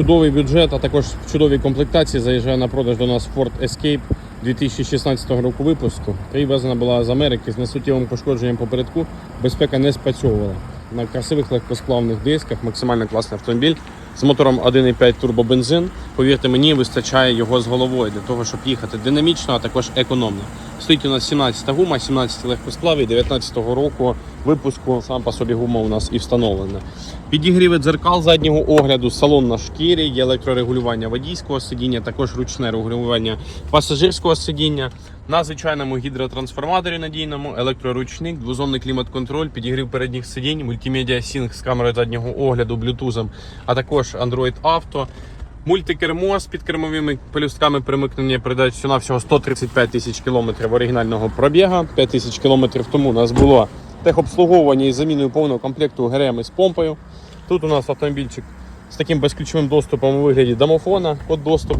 чудовий бюджет, а також в чудовій комплектації заїжджає на продаж до нас Ford Escape 2016 року випуску. Привезена була з Америки з несуттєвим пошкодженням попередку. Безпека не спрацьовувала. На красивих легкосплавних дисках максимально класний автомобіль з мотором 1,5 турбобензин. Повірте мені, вистачає його з головою для того, щоб їхати динамічно, а також економно. Стоїть у нас 17 та гума, 17 легкосплавів, 19-го року випуску. Сам по собі гума у нас і встановлена. Підігріви дзеркал заднього огляду, салон на шкірі, є електрорегулювання водійського сидіння, також ручне регулювання пасажирського сидіння. На звичайному гідротрансформаторі надійному, електроручник, двозонний клімат-контроль, підігрів передніх сидінь, мультимедіа сінг з камерою заднього огляду, блютузом, а також Android Auto. Мультикермо з підкермовими пелюстками перемикнення передач всього всього 135 тисяч кілометрів оригінального пробіга. 5 тисяч кілометрів тому у нас було техобслуговування із заміною повного комплекту ГРМ із помпою. Тут у нас автомобільчик з таким безключовим доступом у вигляді домофона, код доступ.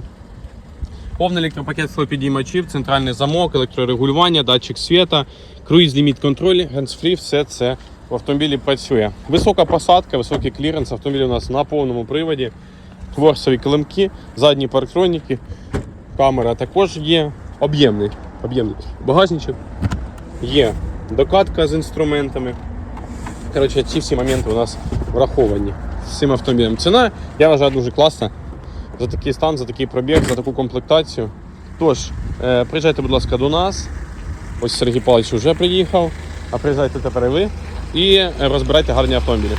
Повний електропакет склопідіймачів, центральний замок, електрорегулювання, датчик світа, круїз ліміт контроль, hands-free, все це в автомобілі працює. Висока посадка, високий кліренс. Автомобіль у нас на повному приводі, творсові килимки, задні парктроніки, камера також є. Об'ємний. Об'ємний багажничок. Є докатка з інструментами. Коротше, ці всі моменти у нас враховані з цим автомобілем. Ціна, я вважаю, дуже класна за такий стан, за такий пробіг, за таку комплектацію. Тож, е, приїжджайте, будь ласка, до нас. Ось Сергій Павлович вже приїхав, а приїжджайте тепер і ви і е, розбирайте гарні автомобілі.